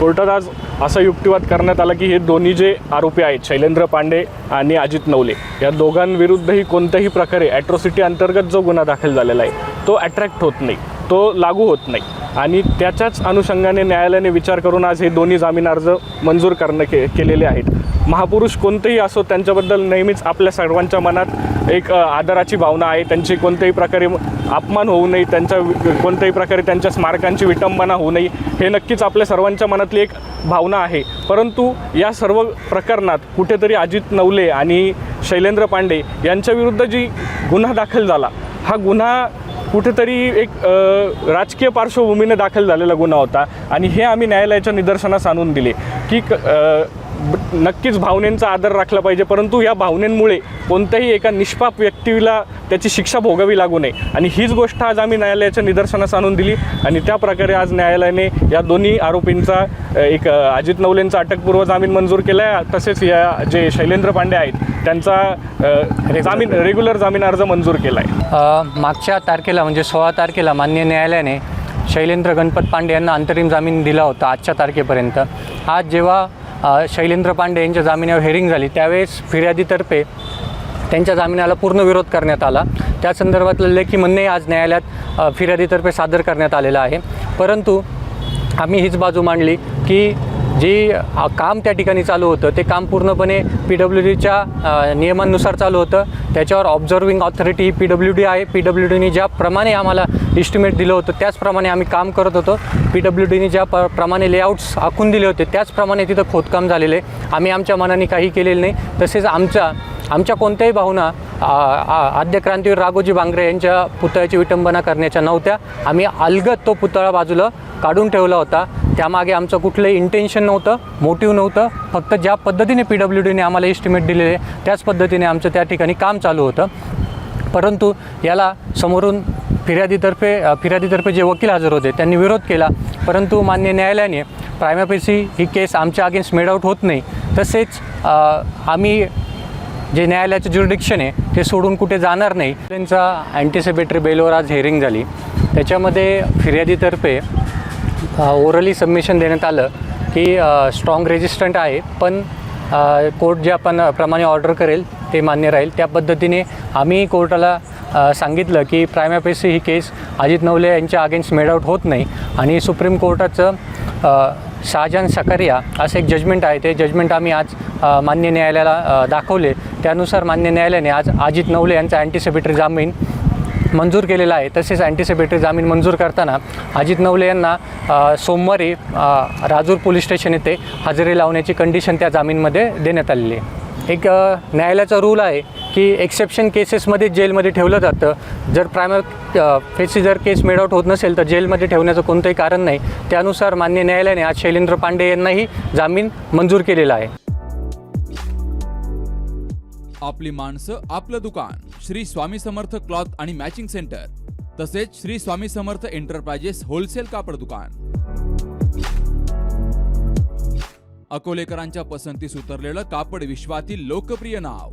कोर्टात आज असा युक्तिवाद करण्यात आला की हे दोन्ही जे आरोपी आहेत शैलेंद्र पांडे आणि अजित नवले या दोघांविरुद्धही कोणत्याही प्रकारे ॲट्रॉसिटी अंतर्गत जो गुन्हा दाखल झालेला आहे तो अट्रॅक्ट होत नाही तो लागू होत नाही. आणि त्याच्याच अनुषंगाने न्यायालयाने विचार करून आज हे दोन्ही जामीन अर्ज मंजूर करणं के केलेले आहेत. महापुरुष कोणतेही असो त्यांच्याबद्दल नेहमीच आपल्या सर्वांच्या मनात एक आदराची भावना आहे. त्यांची कोणत्याही प्रकारे अपमान होऊ नये त्यांच्या कोणत्याही प्रकारे त्यांच्या स्मारकांची विटंबना होऊ नये हे नक्कीच आपल्या सर्वांच्या मनातली एक भावना आहे. परंतु या सर्व प्रकरणात कुठेतरी अजित नवले आणि शैलेंद्र पांडे यांच्याविरुद्ध जी गुन्हा दाखल झाला हा गुन्हा कुठेतरी एक राजकीय पार्श्वभूमीने दाखल झालेला गुन्हा होता आणि हे आम्ही न्यायालयाच्या निदर्शनास आणून दिले की क- नक्कीच भावनेंचा आदर राखला पाहिजे परंतु या भावनेंमुळे कोणत्याही एका निष्पाप व्यक्तीला त्याची शिक्षा भोगावी लागू नये. आणि हीच गोष्ट आज आम्ही न्यायालयाच्या निदर्शनास आणून दिली. आणि त्या प्रकारे आज न्यायालयाने या दोन्ही आरोपींचा एक अजित नवलेंचा अटकपूर्व जामीन मंजूर केला आहे तसेच या जे शैलेंद्र पांडे आहेत त्यांचा जामीन रेग्युलर जामीन अर्ज मंजूर केला आहे मागच्या तारखेला म्हणजे सोळा तारखेला मान्य न्यायालयाने शैलेंद्र गणपत पांडे यांना अंतरिम जामीन दिला होता आजच्या तारखेपर्यंत. आज जेव्हा शैलेंद्र पांडे यांच्या जामिनावर हेरिंग झाली. त्यावेळेस फिर्यादीतर्फे त्यांच्या जामिनाला पूर्ण विरोध करण्यात आला. त्या संदर्भातलं लेखी म्हणणंही आज न्यायालयात फिर्यादीतर्फे सादर करण्यात आलेलं आहे. परंतु आम्ही हीच बाजू मांडली की जे काम त्या ठिकाणी चालू होतं ते काम पूर्णपणे पी डब्ल्यू डीच्या नियमांनुसार चालू होतं. त्याच्यावर ऑब्झर्विंग ऑथॉरिटी ही पी डब्ल्यू डी आहे. पी डब्ल्यू डीने ज्याप्रमाणे आम्हाला इस्टिमेट दिलं होतं त्याचप्रमाणे आम्ही काम करत होतो. पी डब्ल्यू डीने ज्या प प्रमाणे लेआउट्स आखून दिले होते त्याचप्रमाणे तिथं खोदकाम झालेले. आम्ही आमच्या मनाने काही केलेलं नाही. तसेच आमच्या आमच्या कोणत्याही भावना आ, आ, आद्य क्रांतीवीर राघोजी बांगरे यांच्या पुतळ्याची विटंबना करण्याच्या नव्हत्या. आम्ही अलगद तो पुतळा बाजूला काढून ठेवला होता. त्यामागे आमचं कुठलंही इंटेन्शन नव्हतं मोटिव्ह नव्हतं. फक्त ज्या पद्धतीने पी डब्ल्यू डीने आम्हाला एस्टिमेट दिलेले त्याच पद्धतीने आमचं त्या ठिकाणी काम चालू होतं. परंतु याला समोरून फिर्यादीतर्फे फिर्यादीतर्फे जे वकील हजर होते त्यांनी विरोध केला. परंतु मान्य न्यायालयाने प्रायमापेसी ही केस आमच्या अगेन्स्ट मेड आउट होत नाही. तसेच आम्ही जे न्यायालयाचं ज्युरिडिक्शन आहे ते सोडून कुठे जाणार नाही. त्यांचा अँटिसिपेटरी बेलवर आज हेअरिंग झाली. त्याच्यामध्ये फिर्यादीतर्फे ओरली सबमिशन देण्यात आलं की स्ट्रॉंग रेजिस्टंट आहे पण कोर्ट जे आपण प्रमाणे ऑर्डर करेल ते मान्य राहील. त्या पद्धतीने आम्ही कोर्टाला सांगितलं की प्रायमापेसी ही केस अजित नवले यांच्या अगेन्स्ट मेड आऊट होत नाही. आणि सुप्रीम कोर्टाचं शहाजहान सकारिया असं एक जजमेंट आहे. ते जजमेंट आम्ही आज मान्य न्यायालयाला दाखवले. त्यानुसार मान्य न्यायालयाने आज अजित नवले यांचा अँटिसिपेटरी जामीन मंजूर केलेला आहे. तसेच अँटिसिपेटरी जामीन मंजूर करताना अजित नवले यांना सोमवारी राजूर पोलीस स्टेशन येथे हजेरी लावण्याची कंडिशन त्या जामीनमध्ये देण्यात आलेली आहे. एक न्यायालयाचा रूल आहे की एक्सेप्शन केसेसमध्ये जेलमध्ये ठेवलं जातं. जर प्रायमर फेसी जर केस मेड होत नसेल तर जेलमध्ये ठेवण्याचं कोणतंही कारण नाही. त्यानुसार मान्य न्यायालयाने आज शैलेंद्र पांडे यांनाही जामीन मंजूर केलेला आहे. आपली माणसं आपलं दुकान. श्री स्वामी समर्थ क्लॉथ आणि मॅचिंग सेंटर तसेच श्री स्वामी समर्थ एंटरप्राइजेस होलसेल कापड दुकान. अकोलेकरांच्या पसंतीस उतरलेलं कापड विश्वातील लोकप्रिय नाव.